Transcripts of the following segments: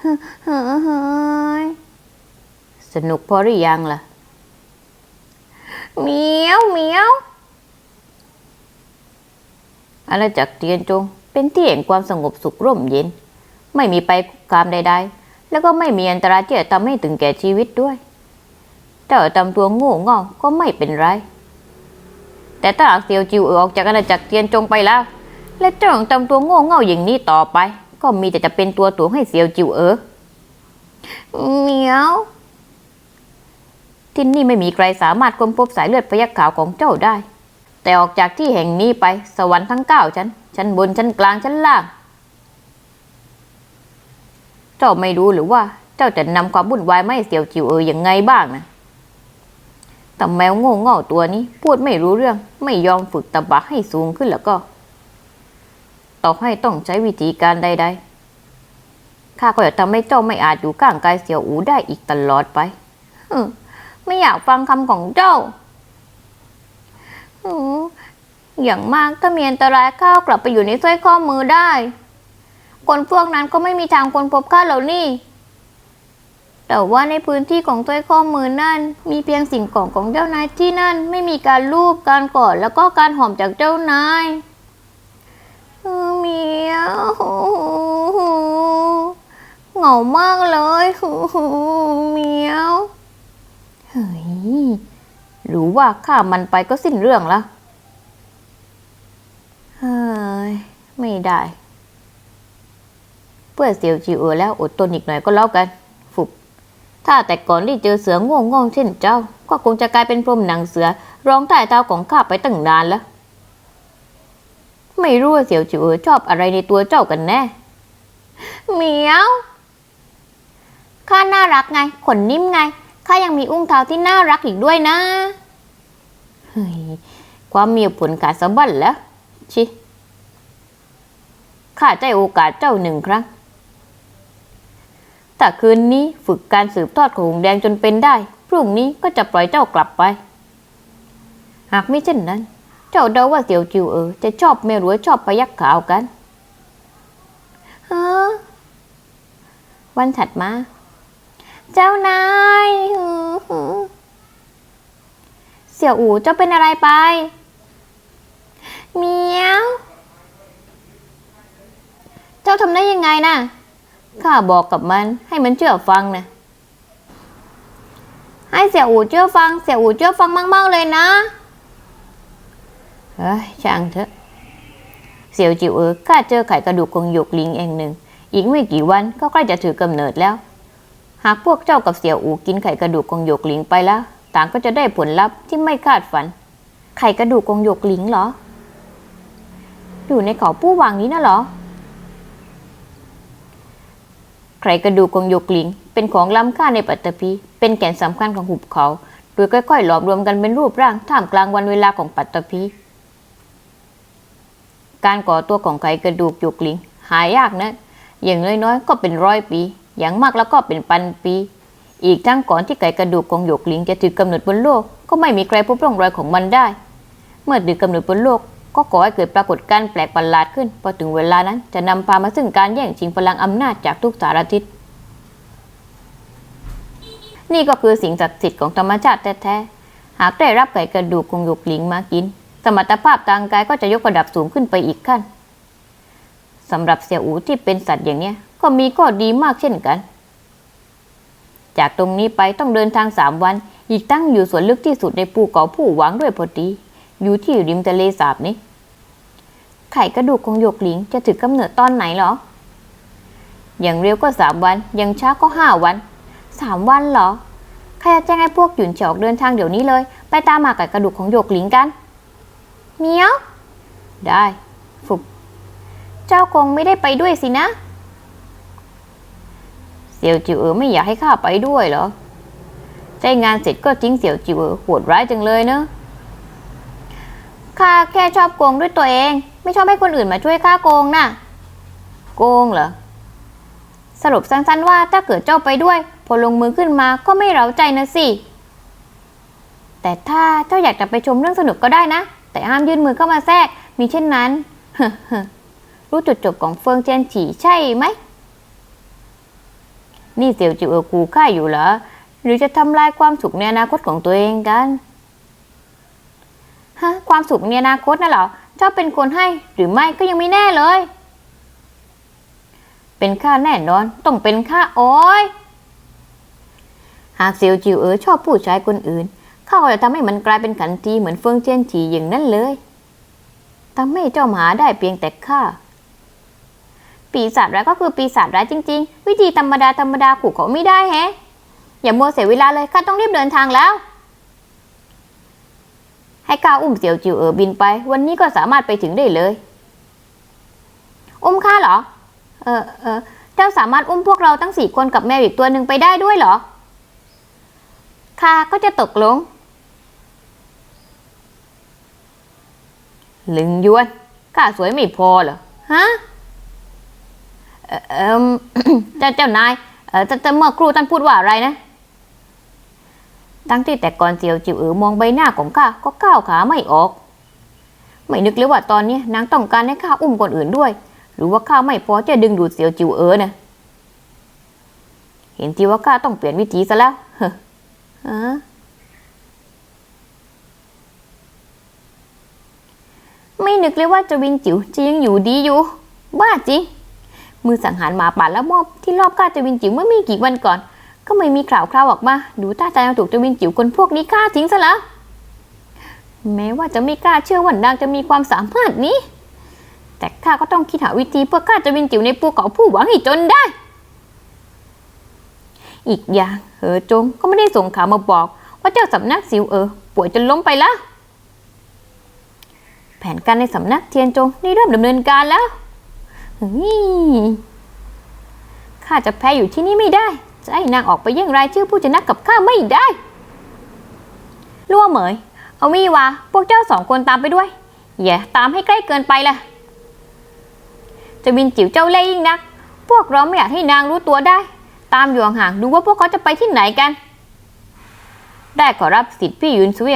เฮ้ยเฮ้ยสนุกพอหรือยังล่ะเหมียวเหมียวอาณาจักรเทียนจง เป็นที่แห่งความสงบสุขร่มเย็น ไม่มีไปคุกคามใด ๆ แล้วก็ไม่มีอันตรายที่จะทำให้ถึงแก่ชีวิตด้วยเจ้าทำตัวโง่เง่าก็ไม่เป็นไร แต่ถ้าหากเซียวจิวเออออกจากอาณาจักรเทียนจงไปแล้ว และเจ้ายังทำตัวโง่เง่าอย่างนี้ต่อไป ก็มีแต่จะเป็นตัวถ่วให้เซียวจิวเออเหมียวที่นี่ไม่มีใครสามารถค้นพบสายเลือดพยักขาวของเจ้าได้ แต่ออกจากที่แห่งนี้ไปสวรรค์ทั้งเก้าชั้น ชั้นบนชั้นกลางชั้นล่าง เจ้าไม่รู้หรือว่าเจ้าจะนำความวุ่นวายมาให้เสียวจิวเอออย่างไงบ้างนะแต่แมวโง่เง่าตัวนี้พูดไม่รู้เรื่องไม่ยอมฝึกตะบะให้สูงขึ้นแล้วก็ ต่อให้ต้องใช้วิธีการใด ๆ ข้าก็จะทำให้เจ้าไม่อาจอยู่ข้างกายเสียวอูได้อีกตลอดไปไม่อยากฟังคำของเจ้าอย่างมากถ้ามีอันตรายข้ากลับไปอยู่ในสร้อยข้อมือได้ คนพวกนั้นก็ไม่มีทางคนพบข้าแล้วนี่แต่ว่าในพื้นที่ของสร้อยข้อมือนั่น มีเพียงสิ่งของของเจ้านายที่นั่นไม่มีการลูบการกอดแล้วก็การหอมจากเจ้านาย เหมียวเหงามากเลยเหมียวเฮ้ยรู้ว่าข้ามันไปก็สิ้นเรื่องล้วเฮ้ยไม่ได้เพื่อเสียวจิวเออแล้วอดทนอีกหน่อยก็แล้วกัน ฟุบถ้าแต่ก่อนที่เจอเสือง่งงๆเช่นเจ้า ก็คงจะกลายเป็นพรมหนังเสือร้องใต้เท้าของข้าไปตั้งนานแล้ว ไม่รู้ว่าเสี่ยวจิวเอชอบอะไรในตัวเจ้ากันแน่เหมียวข้าน่ารักไง ขนนิ่มไงข้ายังมีอุ้งเท้าที่น่ารักอีกด้วยนะเฮ้ยความมีผลขาสะบั้นแล้วชิข้าใจโอกาสเจ้าหนึ่งครั้งแต่คืนนี้ฝึกการสืบทอดของหงแดงจนเป็นได้ พรุ่งนี้ก็จะปล่อยเจ้ากลับไป หากไม่เช่นนั้น เจ้าเดาว่าเสี่ยวจิวเออจะชอบแม่รวยชอบพยักขาวกันฮะวันถัดมา เจ้านายเสี่ยวอู่เจ้าเป็นอะไรไปเมียวเจ้าทำได้ยังไงน่ะข้าบอกกับมันให้มันเชื่อฟังนะให้เสี่ยวอู่เชื่อฟัง เสี่ยวอู่เชื่อฟังมาก ๆ เลยนะ เฮ้ยช่างเถอะ เสี่ยวจิวเออข้าเจอไข่กระดูกของหยกลิงเองหนึ่ง อีกไม่กี่วันก็ใกล้จะถือกำเนิดแล้ว หากพวกเจ้ากับเสี่ยวอูกินไข่กระดูกของหยกลิงไปแล้ว ต่างก็จะได้ผลลัพธ์ที่ไม่คาดฝัน ไข่กระดูกของหยกลิงเหรอ อยู่ในเขาปู้วางนี้นะเหรอ ไข่กระดูกของหยกลิง เป็นของล้ำค่าในปัตตภีเป็นแก่นสำคัญของหุบเขา โดยค่อยๆหลอมรวมกันเป็นรูปร่างท่ามกลางวันเวลาของปัตตภี การก่อตัวของไข่กระดูกหยกลิง หายากนะ อย่างน้อยๆก็เป็นร้อยปี อย่างมากแล้วก็เป็นพันปี อีกทั้งก่อนที่ไก่กระดูกของหยกลิงจะถือกำเนิดบนโลก ก็ไม่มีใครพบร่องรอยของมันได้ เมื่อถือกำเนิดบนโลก ก็ก่อให้เกิดปรากฏการณ์แปลกประหลาดขึ้น พอถึงเวลานั้นจะนำพามาซึ่งการแย่งชิงพลังอำนาจจากทุกสารทิศนี่ก็คือสิ่งศักดิ์สิทธิ์ของธรรมชาติแท้ๆ หากได้รับไก่กระดูกของหยกลิงมากิน สมรรถภาพทางกายก็จะยกระดับสูงขึ้นไปอีกขั้นสำหรับเสี่ยวอูที่เป็นสัตว์อย่างเนี้ย ก็มีข้อดีมากเช่นกัน จากตรงนี้ไปต้องเดินทางสามวัน อีกตั้งอยู่ส่วนลึกที่สุดในภูเขาผู้หวังด้วยพอดี อยู่ที่ริมทะเลสาบนี้ ไข่กระดูกของหยกหลิงจะถือกำเนิดตอนไหนหรอ อย่างเร็วก็สามวัน อย่างช้าก็ห้าวัน สามวันหรอใครจะแจ้งให้พวกหยุนเฉยออกเดินทางเดี๋ยวนี้เลย ไปตามหาไก่กระดูกของหยกหลิงกัน เหมียว ได้ฟุบเจ้าคงไม่ได้ไปด้วยสินะ เสี่ยวจิวเอ๋อไม่อยากให้ข้าไปด้วยเหรอใจงานเสร็จก็ทิ้งเสี่ยวจิวเอ๋อโหดร้ายจังเลยเนอะข้าแค่ชอบโกงด้วยตัวเอง ไม่ชอบให้คนอื่นมาช่วยข้าโกงน่ะ โกงเหรอ สรุปสั้นๆว่าถ้าเกิดเจ้าไปด้วย พอลงมือขึ้นมาก็ไม่เร้าใจนะสิ แต่ถ้าเจ้าอยากจะไปชมเรื่องสนุกก็ได้นะ แต่ห้ามยื่นมือเข้ามาแทรก มีเช่นนั้น รู้จุดจบของเฟิงเจนฉีใช่ไหมเจ้าอยากจะมีเช่นนั้นรู้จุดจบของเฟิงเจนฉีใช่ไหมเจ้าอยากจะไปชมเรื่องสนุกก็ได้นะแต่ห้ามยื่นมือเข้ามาแทรกมีเช่นนั้นรู้จุดจบของเฟิงเจียนฉีใช่ไหมนี่เสี่ยวจิวเออขู่าอยู่เหรอ หรือจะทำลายความสุขในอนาคตของตัวเองกัน ฮะ ความสุขในอนาคตน่ะเหรอ เจ้าเป็นคนให้หรือไม่ก็ยังไม่แน่เลย เป็นข้าแน่นอน ต้องเป็นข้าโอ้ยหากเซียวจิวเอ๋อชอบผู้ชายคนอื่น ข้าก็จะทำให้มันกลายเป็นขันทีเหมือนเฟิงเจียนฉีอย่างนั้นเลยทำให้เจ้าหมาได้เพียงแต่ข้าปีศาจร้ายก็คือปีศาจร้ายจริง ๆ วิธีธรรมดาธรรมดาขู่เขาไม่ได้แฮะ อย่ามัวเสียเวลาเลยข้าต้องรีบเดินทางแล้ว ให้ข้าอุ้มเสี่ยวจิวเอ๋อบินไป วันนี้ก็สามารถไปถึงได้เลย อุ้มข้าเหรอ เออเออเจ้าสามารถอุ้มพวกเราทั้งสี่คนกับแมวอีกตัวหนึ่งไปได้ด้วยเหรอข้าก็จะตกลง ลึงยวนข้าสวยไม่พอเหรอฮะเออเอเจ้าเจ้านายเออแต่เมื่อครูท่านพูดว่าอะไรนะตั้งที่แต่ก่อนเจียวจิ๋วเอ๋อมองใบหน้าของข้าก็ก้าวขาไม่ออก ไม่นึกเลยว่าตอนนี้นางต้องการให้ข้าอุ้มคนอื่นด้วย หรือว่าข้าไม่พอจะดึงดูดเสียวจิ๋วเอ๋อนะเห็นทีว่าข้าต้องเปลี่ยนวิธีซะแล้วเฮ้อฮะ ไม่นึกเลยว่าจวินจิ๋วจะยังอยู่ดีอยู่ บ้าจริง มือสังหารหมาป่าแล้วมอบที่รอบฆ่าจวินจิ๋วเมื่อไม่กี่วันก่อน ก็ไม่มีข่าวคราวออกมา ดูท่าทางถูกจวินจิ๋วคนพวกนี้ฆ่าทิ้งซะแล้ว แม้ว่าจะไม่กล้าเชื่อว่านางจะมีความสามารถนี้ แต่ข้าก็ต้องคิดหาวิธีเพื่อฆ่าจวินจิ๋วในภูเขาผู้หวังให้จนได้ อีกอย่างเหอจงก็ไม่ได้ส่งข่าวมาบอก ว่าเจ้าสำนักสิวเออป่วยจนล้มไปแล้ว แผนการในสำนักเทียนจงได้เริ่มดำเนินการแล้วข้าจะแพ้อยู่ที่นี่ไม่ได้ จะให้นางออกไปแย่งรายชื่อผู้ชนะกับข้าไม่ได้ล่วเหมย เอามี่วะพวกเจ้าสองคนตามไปด้วย อย่าตามให้ใกล้เกินไปล่ะ จะบินจิ๋วเจ้าเล่ยิ่งนัก พวกเราไม่อยากให้นางรู้ตัวได้ ตามอยู่ห่างๆดูว่าพวกเขาจะไปที่ไหนกัน ได้ขอรับสิทธิ์พี่ยุนซุย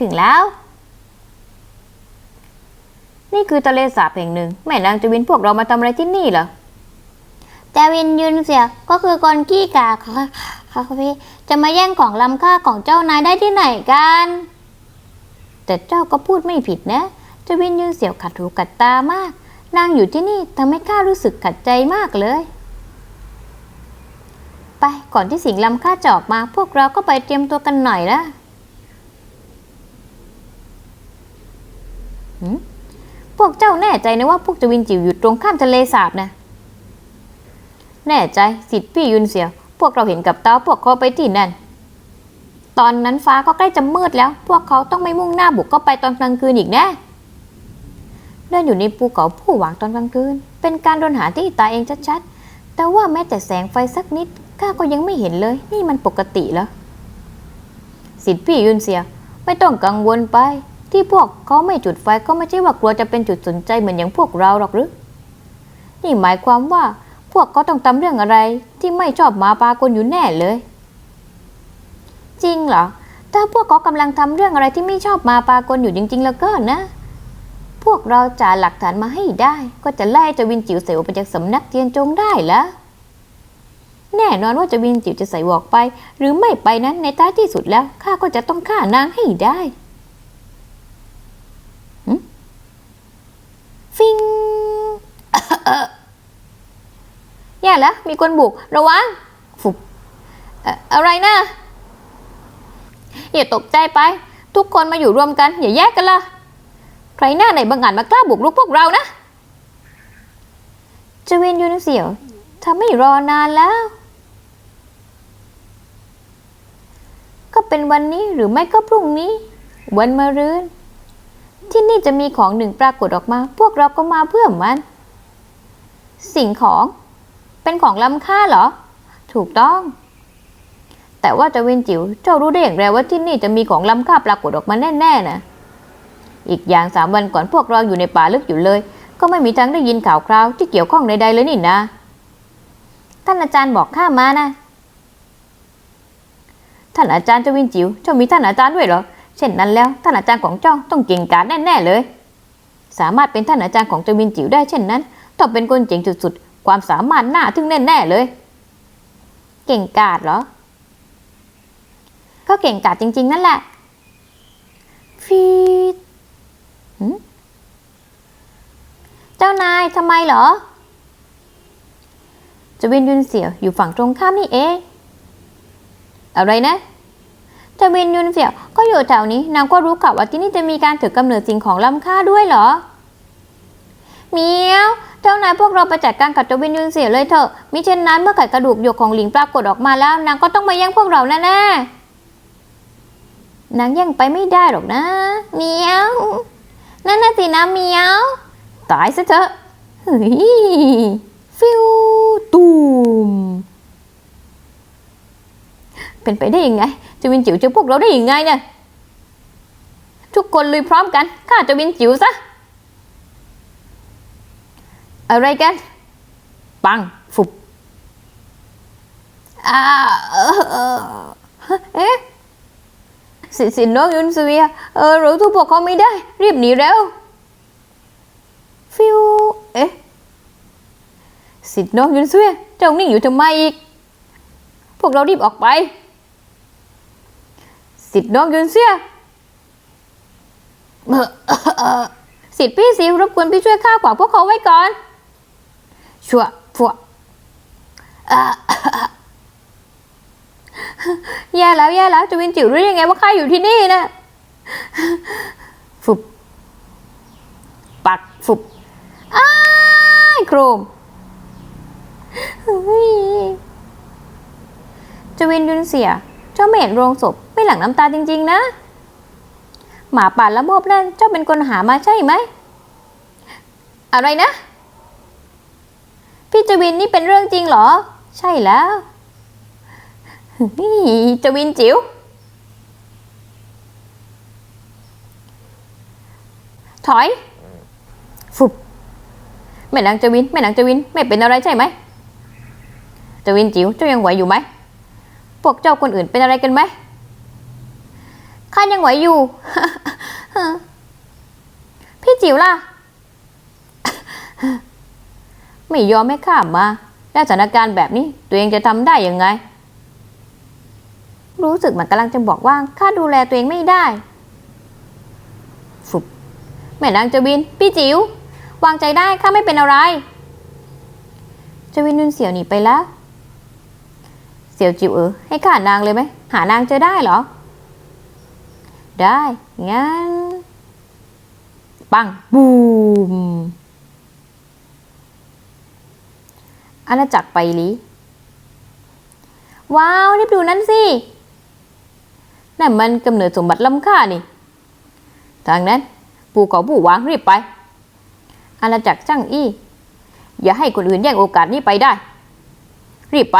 ถึงแล้ว นี่คือทะเลสาบแห่งหนึ่ง แม่นางจะวินพวกเรามาทำอะไรที่นี่เหรอแต่วินยืนเสียก็คือคนขี้กาค่ะค่ะพี่จะมาแย่งของล้ำค่าของเจ้านายได้ที่ไหนกัน แต่เจ้าก็พูดไม่ผิดนะเจะวินยืนเสียวขัดหูขัดตามาก นางอยู่ที่นี่ทำให้ข้ารู้สึกขัดใจมากเลยไปก่อนที่สิงห์ลำค่าจะออกมา พวกเราก็ไปเตรียมตัวกันหน่อยละหืม พวกเจ้าแน่ใจนะว่าพวกจวินจิ๋วอยู่ตรงข้ามทะเลสาบนะ แน่ใจสิทธิ์พี่ยุนเสียวพวกเราเห็นกับตาพวกเขาไปที่นั่น ตอนนั้นฟ้าก็ใกล้จะมืดแล้ว พวกเขาต้องไม่มุ่งหน้าบุกเข้าไปตอนกลางคืนอีกแน่เดินอยู่ในภูเขาผู้หวังตอนกลางคืน เป็นการโดนหาที่ตายเองชัดๆ แต่ว่าแม้แต่แสงไฟสักนิดข้าก็ยังไม่เห็นเลย นี่มันปกติเหรอสิทธิ์พี่ยุนเสีย ไม่ต้องกังวลไป ที่พวกเขาไม่จุดไฟก็ไม่ใช่ว่ากลัวจะเป็นจุดสนใจเหมือนอย่างพวกเราหรอกหรือ นี่หมายความว่าพวกเขาต้องทำเรื่องอะไรที่ไม่ชอบมาปากลอยู่แน่เลย จริงเหรอ ถ้าพวกเขากำลังทำเรื่องอะไรที่ไม่ชอบมาปากลอยู่จริง ๆ แล้วก็นะ พวกเราจะหลักฐานมาให้ได้ ก็จะไล่จวินจิ๋วเสวไปจากสำนักเทียนจงได้แล้วแน่นอนว่าจวินจิ๋วจะใส่วอกไป หรือไม่ไปนั้นในท้ายที่สุดแล้วข้าก็จะต้องฆ่านางให้ได้ ฟิงแย่แล้ว มีคนบุก ระวังฟุบเอ่ออะไรนะ อย่าตกใจไป ทุกคนมาอยู่รวมกัน อย่าแยกกันละใครหน้าไหนบังอาจมากล้าบุกรุกพวกเรานะเจวินยูนิเสียวทำไม่รอนานแล้ว ก็เป็นวันนี้หรือไม่ก็พรุ่งนี้ วันมะรืน ที่นี่จะมีของหนึ่งปรากฏออกมา พวกเราก็มาเพื่อมัน สิ่งของ เป็นของล้ำค่าเหรอ ถูกต้อง แต่ว่าจะเวนจิ๋วเจ้ารู้ได้อย่างไรว่าที่นี่จะมีของล้ำค่าปรากฏออกมาแน่ๆนะอีกอย่างสามวันก่อนพวกเราอยู่ในป่าลึกอยู่เลย ก็ไม่มีทางได้ยินข่าวคราวที่เกี่ยวข้องใดๆเลยนี่นะท่านอาจารย์บอกข้ามานะ ท่านอาจารย์เจ้าวินจิ๋วเจ้ามีท่านอาจารย์ด้วยเหรอ เช่นนั้นแล้วท่านอาจารย์ของเจ้าต้องเก่งกาจแน่ๆเลย สามารถเป็นท่านอาจารย์ของเจวินจิ๋วได้เช่นนั้นต้องเป็นคนเจ๋งสุดๆ ความสามารถหน้าทึ่งแน่ๆเลย เก่งกาจเหรอ ก็เก่งกาจจริง ๆ นั่นแหละฟีดเจ้านายทำไมเหรอจวินยุนเสี่ยวอยู่ฝั่งตรงข้ามนี่เอง อะไรนะ จวินยุนเสี่ยวก็อยู่แถวนี้นางก็รู้ข่าวว่าที่นี่จะมีการถือกำเนิดสิ่งของล้ำค่าด้วยเหรอเมียวเจ้านายพวกเราไปจัดการกับจวินยุนเสี่ยวเลยเถอะมิเช่นนั้นเมื่อไก่กระดูกหยกของหลิงปรากฏออกมาแล้ว นางก็ต้องมาแย่งพวกเราแน่ๆนางแย่งไปไม่ได้หรอกนะเมียวนั่นน่ะสินะเมียวตายซะเถอะเฮ้ยฟิวตูม เป็นไปได้ยังไงจวินจิ๋วเจอพวกเราได้ยังไงเนี่ยทุกคนลุยพร้อมกันฆ่าจวินจิ๋วซะอะไรกัน ปังฟุบอ่าเอ๊ะสิสินน้องยุนเซียเออรู้ทุกพวกเขาไม่ได้ รีบหนีเร็ว ฟิว เอ๊ะสิทธิ์น้องยุนเสวียเจ้านิ่งอยู่ทำไมอีก พวกเรารีบออกไป สิทธิ์น้องยุนเสียเออเอสิทธิ์พี่สิรบกวนพี่ช่วยข้าขวางพวกเขาไว้ก่อน ชั่วพวกอ่าแย่แล้วแย่แล้วจวินจิ๋วรู้ยังไงว่าข้าอยู่ที่นี่นะฟุบปักฟุบอ้ายโครมเฮ้ยจวินยุนเสีย เจ้าไม่เห็นโรงศพไม่หลั่งน้ำตาจริง ๆ นะ หมาป่าละโมบนั่นเจ้าเป็นคนหามาใช่ไหม อะไรนะ พี่จวินนี่เป็นเรื่องจริงเหรอ ใช่แล้วเฮ้ยจวินจิ๋วถอย ฟุบแม่นางจวินแม่นางจวินไม่เป็นอะไรใช่ไหมจวินจิ๋วเจ้ายังไหวอยู่ไหม พวกเจ้าคนอื่นเป็นอะไรกันไหมข้ายังไหวอยู่ พี่จิ๋วล่ะ ไม่ยอมให้ข้ามา แล้วสถานการณ์แบบนี้ ตัวเองจะทำได้ยังไง รู้สึกเหมือนกำลังจะบอกว่าข้าดูแลตัวเองไม่ได้ฟุบแม่นางจวิน พี่จิ๋ววางใจได้ข้าไม่เป็นอะไรจวินนุนเสียวหนีไปแล้ว เสี่ยวจิ๋วเออให้ข้านางเลยไหมหานางเจอได้เหรอ ได้งั้น ปังบูมอาณาจักรไปลีว้าวรีบดูนั่นสินั่นมันกำเนิดสมบัติล้ำค่านี่ ทางนั้นปู่เก่าปู่วางรีบไป อาณาจักรจ้างอี้ อย่าให้คนอื่นแย่งโอกาสนี้ไปได้ รีบไป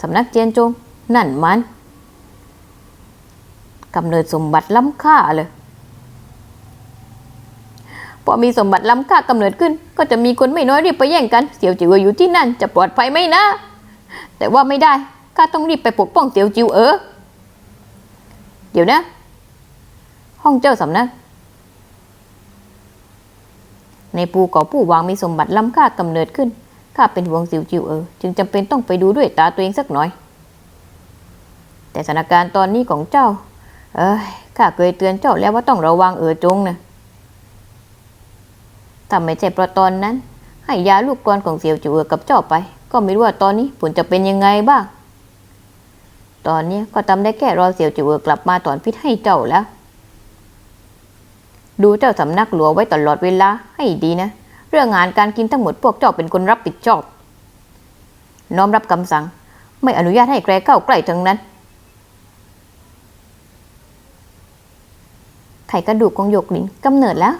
สำนักเจียนจง นั่นมันกำเนิดสมบัติล้ำค่าเลยพอมีสมบัติล้ำค่ากำเนิดขึ้น ก็จะมีคนไม่น้อยรีบไปแย่งกัน เสี่ยวจิ๋วอยู่ที่นั่นจะปลอดภัยไหมนะ แต่ว่าไม่ได้ข้าต้องรีบไปปกป้องเสี่ยวจิ๋วเออ เดี๋ยวนะ ห้องเจ้าสำนัก ในปูก่อผู้วางมีสมบัติล้ำค่ากำเนิดขึ้น ข้าเป็นห่วงสิวจิวเออ จึงจำเป็นต้องไปดูด้วยตาตัวเองสักหน่อย แต่สถานการณ์ตอนนี้ของเจ้า เอ้ยข้าเคยเตือนเจ้าแล้วว่าต้องระวังเออจงนะถ้าไม่ใช่เพราะตอนนั้น ให้ยาลูกกรอนของเสี่ยวจิวเออกับเจ้าไป ก็ไม่รู้ว่าตอนนี้ผลจะเป็นยังไงบ้าง ตอนนี้ก็ทำได้แค่รอเสี่ยวจิวเออกลับมาถอนพิษให้เจ้าแล้ว ดูเจ้าสำนักหลวงไว้ตลอดเวลาให้ดีนะ เรื่องงานการกินทั้งหมดพวกเจ้าเป็นคนรับผิดชอบ น้อมรับคำสั่ง ไม่อนุญาตให้แกรเข้าใกล้ทั้งนั้น ไข่กระดูกของหยกหลินกำเนิดแล้ว